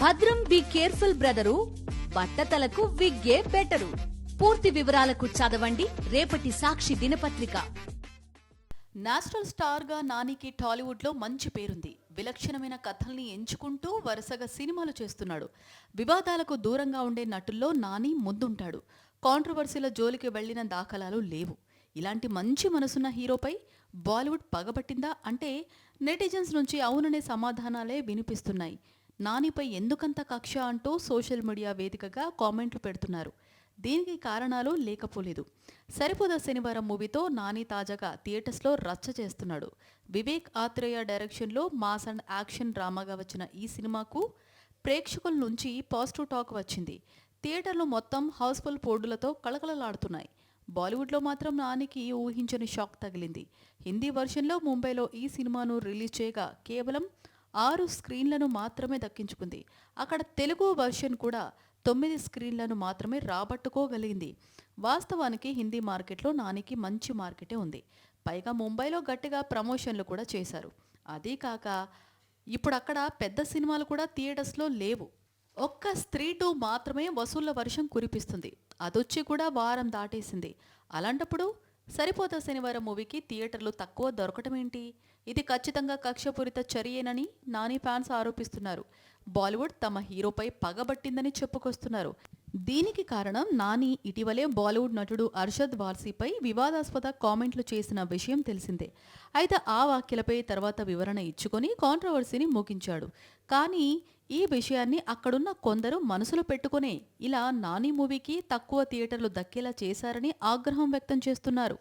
భద్రం be careful brother బట్టతలకు విగ్గే బెటరు పూర్తి వివరాలకు చదవండి. రేపటి సాక్షి దినపత్రిక. నేషనల్ స్టార్గా నానికి టాలీవుడ్లో మంచి పేరుంది. విలక్షణమైన కథల్ని ఎంచుకుంటూ వరుసగా సినిమాలు చేస్తున్నాడు. వివాదాలకు దూరంగా ఉండే నటుల్లో నాని ముందుంటాడు. కాంట్రవర్సీల జోలికి వెళ్ళిన దాఖలాలు లేవు. ఇలాంటి మంచి మనసున్న హీరోపై బాలీవుడ్ పగబట్టిందా అంటే నెటిజన్స్ నుంచి అవుననే సమాధానాలే వినిపిస్తున్నాయి. నానిపై ఎందుకంత కక్ష అంటూ సోషల్ మీడియా వేదికగా కామెంట్లు పెడుతున్నారు. దీనికి కారణాలు లేకపోలేదు. సరిపోదా శనివారం మూవీతో నాని తాజాగా థియేటర్స్లో రచ్చ చేస్తున్నాడు. వివేక్ ఆత్రేయ డైరెక్షన్లో మాస్ అండ్ యాక్షన్ డ్రామాగా వచ్చిన ఈ సినిమాకు ప్రేక్షకుల నుంచి పాజిటివ్ టాక్ వచ్చింది. థియేటర్లు మొత్తం హౌస్ఫుల్ పోర్డులతో కళకళలాడుతున్నాయి. బాలీవుడ్లో మాత్రం నానికి ఊహించని షాక్ తగిలింది. హిందీ వర్షన్లో ముంబైలో ఈ సినిమాను రిలీజ్ చేయగా కేవలం ఆరు స్క్రీన్లను మాత్రమే దక్కించుకుంది. అక్కడ తెలుగు వర్షన్ కూడా తొమ్మిది స్క్రీన్లను మాత్రమే రాబట్టుకోగలిగింది. వాస్తవానికి హిందీ మార్కెట్లో నానికి మంచి మార్కెటే ఉంది. పైగా ముంబైలో గట్టిగా ప్రమోషన్లు కూడా చేశారు. అదీ కాక ఇప్పుడు అక్కడ పెద్ద సినిమాలు కూడా థియేటర్స్లో లేవు. ఒక్క స్త్రీ టూ మాత్రమే వసూళ్ళ వర్షం కురిపిస్తుంది. అదొచ్చి కూడా వారం దాటేసింది. అలాంటప్పుడు సరిపోతా శనివారం మూవీకి థియేటర్లు తక్కువ దొరకటం ఏంటి ఇది ఖచ్చితంగా కక్షపూరిత చర్యేనని నాని ఫ్యాన్స్ ఆరోపిస్తున్నారు. బాలీవుడ్ తమ హీరోపై పగబట్టిందని చెప్పుకొస్తున్నారు. దీనికి కారణం నాని ఇటీవలే బాలీవుడ్ నటుడు అర్షద్ వార్సీపై వివాదాస్పద కామెంట్లు చేసిన విషయం తెలిసిందే. అయితే ఆ వ్యాఖ్యలపై తర్వాత వివరణ ఇచ్చుకొని కాంట్రవర్సీని ముగించాడు. కానీ ఈ విషయాన్ని అక్కడున్న కొందరు మనసులో పెట్టుకునే ఇలా నాని మూవీకి తక్కువ థియేటర్లు దక్కేలా చేశారని ఆగ్రహం వ్యక్తం చేస్తున్నారు.